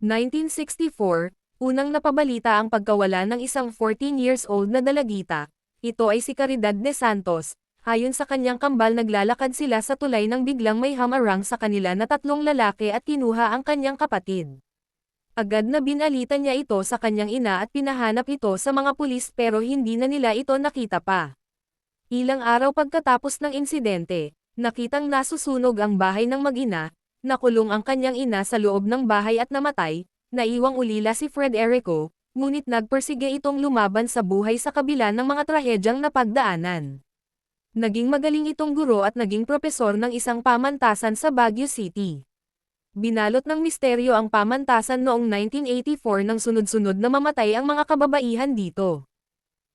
1964, unang napabalita ang pagkawala ng isang 14 years old na dalagita. Ito ay si Caridad de Santos. Ayon sa kanyang kambal naglalakad sila sa tulay nang biglang may hamarang sa kanila na tatlong lalaki at kinuha ang kanyang kapatid. Agad na binalita niya ito sa kanyang ina at pinahanap ito sa mga pulis pero hindi na nila ito nakita pa. Ilang araw pagkatapos ng insidente, nakitang nasusunog ang bahay ng mag-ina, nakulong ang kanyang ina sa loob ng bahay at namatay, naiwang ulila si Fred Erico, ngunit nagpersige itong lumaban sa buhay sa kabila ng mga trahedyang napagdaanan. Naging magaling itong guro at naging propesor ng isang pamantasan sa Baguio City. Binalot ng misteryo ang pamantasan noong 1984 nang sunod-sunod na mamatay ang mga kababaihan dito.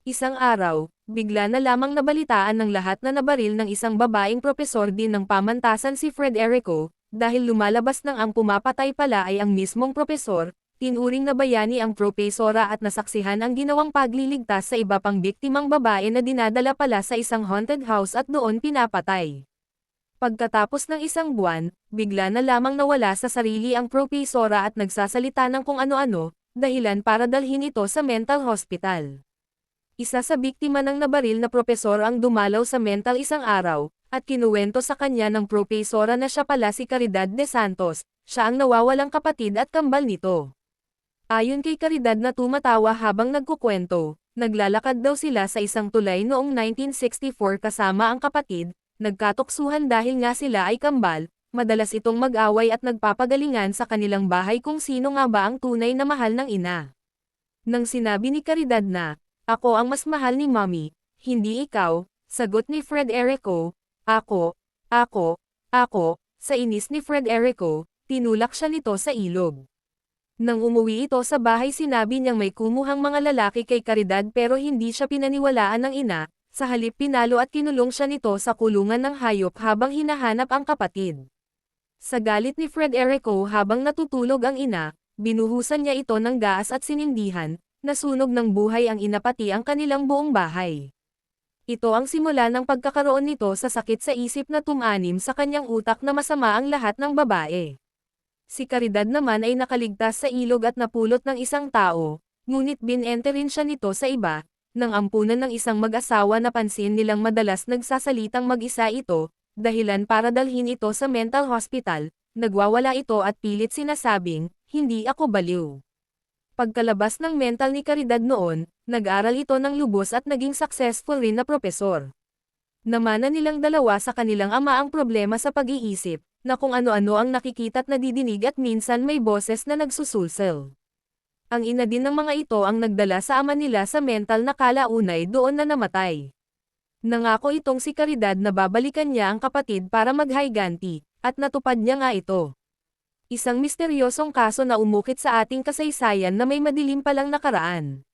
Isang araw, bigla na lamang nabalitaan ng lahat na nabaril ng isang babaeng propesor din ng pamantasan si Fred Erico, dahil lumalabas nang ang pumapatay pala ay ang mismong propesor, tinuring na bayani ang propesora at nasaksihan ang ginawang pagliligtas sa iba pang biktimang babae na dinadala pala sa isang haunted house at doon pinapatay. Pagkatapos ng isang buwan, bigla na lamang nawala sa sarili ang propesora at nagsasalita ng kung ano-ano, dahilan para dalhin ito sa mental hospital. Isa sa biktima ng nabaril na propesor ang dumalaw sa mental isang araw, at kinuwento sa kanya ng propesora na siya pala si Caridad de Santos, siya ang nawawalang kapatid at kambal nito. Ayon kay Caridad na tumatawa habang nagkukwento, naglalakad daw sila sa isang tulay noong 1964 kasama ang kapatid, nagkatuksuhan dahil nga sila ay kambal, madalas itong mag-away at nagpapagalingan sa kanilang bahay kung sino nga ba ang tunay na mahal ng ina. Nang sinabi ni Caridad na, ako ang mas mahal ni mommy, hindi ikaw, sagot ni Fred Erico, ako, ako, ako, sa inis ni Fred Erico, tinulak siya nito sa ilog. Nang umuwi ito sa bahay sinabi niyang may kumuhang mga lalaki kay Caridad pero hindi siya pinaniwalaan ng ina, sa halip pinalo at kinulong siya nito sa kulungan ng hayop habang hinahanap ang kapatid. Sa galit ni Fred Erico habang natutulog ang ina, binuhusan niya ito ng gas at sinindihan, nasunog ng buhay ang ina pati ang kanilang buong bahay. Ito ang simula ng pagkakaroon nito sa sakit sa isip na tumanim sa kanyang utak na masama ang lahat ng babae. Si Caridad naman ay nakaligtas sa ilog at napulot ng isang tao, ngunit binente rin siya nito sa iba, nang ampunan ng isang mag-asawa na pansin nilang madalas nagsasalitang mag-isa ito, dahilan para dalhin ito sa mental hospital, nagwawala ito at pilit sinasabing, hindi ako baliw. Pagkalabas ng mental ni Caridad noon, nag-aral ito ng lubos at naging successful rin na propesor. Namana nilang dalawa sa kanilang ama ang problema sa pag-iisip, na kung ano-ano ang nakikita't nadidinig at minsan may boses na nagsusulsel. Ang ina din ng mga ito ang nagdala sa ama nila sa mental na kalaunay doon na namatay. Nangako itong si Caridad na babalikan niya ang kapatid para maghayganti, at natupad niya nga ito. Isang misteryosong kaso na umukit sa ating kasaysayan na may madilim palang nakaraan.